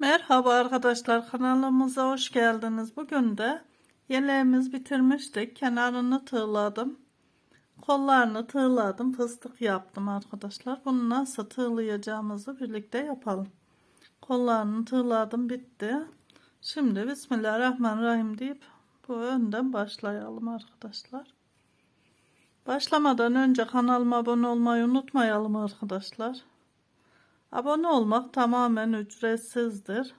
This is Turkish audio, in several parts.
Merhaba arkadaşlar kanalımıza hoş geldiniz. Bugün de yeleğimiz bitirmiştik. Kenarını tığladım. Kollarını tığladım. Fıstık yaptım arkadaşlar. Bunu nasıl tığlayacağımızı birlikte yapalım. Kollarını tığladım bitti. Şimdi Bismillahirrahmanirrahim deyip bu önden başlayalım arkadaşlar. Başlamadan önce kanalıma abone olmayı unutmayalım arkadaşlar. Abone olmak tamamen ücretsizdir.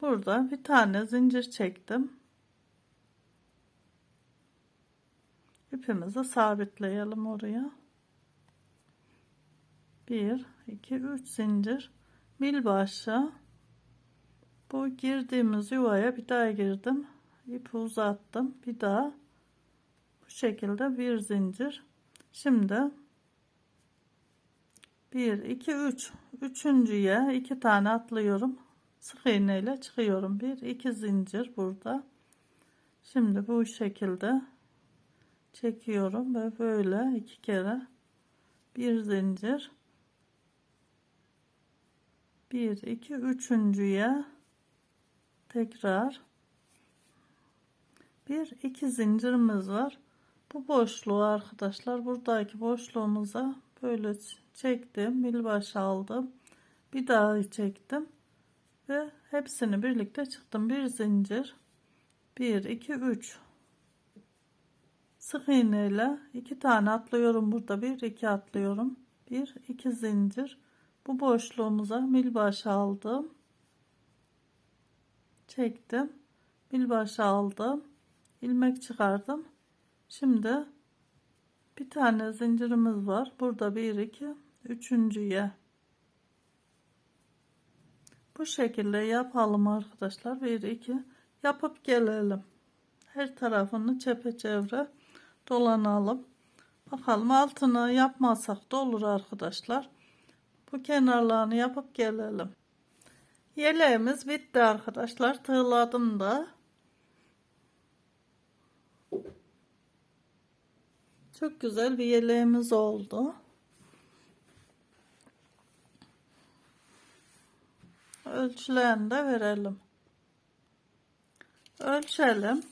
Burada bir tane zincir çektim. İpimizi sabitleyelim oraya. 1 2 3 zincir mil başı bu girdiğimiz yuvaya bir daha girdim ipi uzattım bir daha bu şekilde bir zincir şimdi 1 2 3 üçüncüye iki tane atlıyorum. Sık iğne ile çıkıyorum. 1 2 zincir burada. Şimdi bu şekilde çekiyorum ve böyle iki kere bir zincir. 1 2 üçüncüye tekrar. Bir iki zincirimiz var. Bu boşluğu arkadaşlar buradaki boşluğumuza böyle çektim milbaşı aldım. Bir daha çektim ve hepsini birlikte çıktım. Bir zincir 1 2 3 sık iğne ile iki tane atlıyorum burada. Bir iki atlıyorum. Bir iki zincir. Bu boşluğumuza milbaşı aldım. Çektim. Milbaşı aldım. İlmek çıkardım. Şimdi bir tane zincirimiz var. Burada bir iki üçüncüye. Bu şekilde yapalım arkadaşlar. Bir iki. Yapıp gelelim. Her tarafını çepeçevre dolanalım. Bakalım altını yapmasak da olur arkadaşlar. Bu kenarlarını yapıp gelelim. Yeleğimiz bitti arkadaşlar. Tığladım da. Çok güzel bir yeleğimiz oldu ölçülerini de verelim. Ölçelim.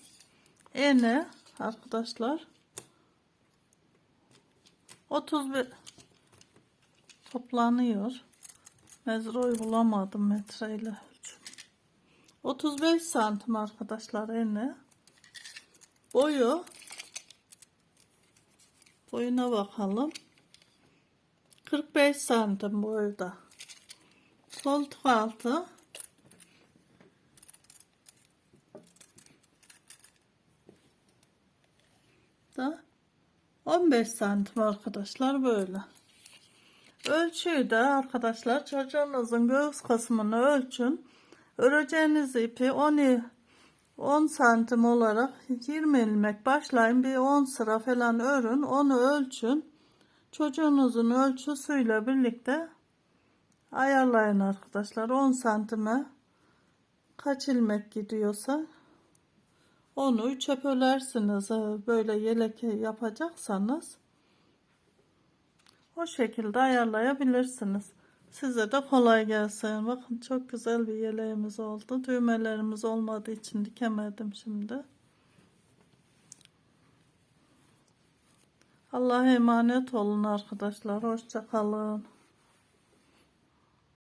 Eni arkadaşlar. 31 toplanıyor. Mezroyu bulamadım metreyle. 35 santim arkadaşlar eni. Boyu boyuna bakalım. 45 santim boyda koltuk altı. Da 15 santim arkadaşlar böyle. Ölçüyü de arkadaşlar çocuğunuzun göğüs kısmını ölçün. Öreceğiniz ipi 10 10 santim olarak 20 ilmek başlayın bir 10 sıra falan örün onu ölçün. Çocuğunuzun ölçüsüyle birlikte ayarlayın arkadaşlar. 10 santime kaç ilmek gidiyorsa onu 3'e bölersiniz böyle yelek yapacaksanız o şekilde ayarlayabilirsiniz. Size de kolay gelsin. Bakın çok güzel bir yeleğimiz oldu. Düğmelerimiz olmadığı için dikemedim şimdi. Allah'a emanet olun arkadaşlar. Hoşça kalın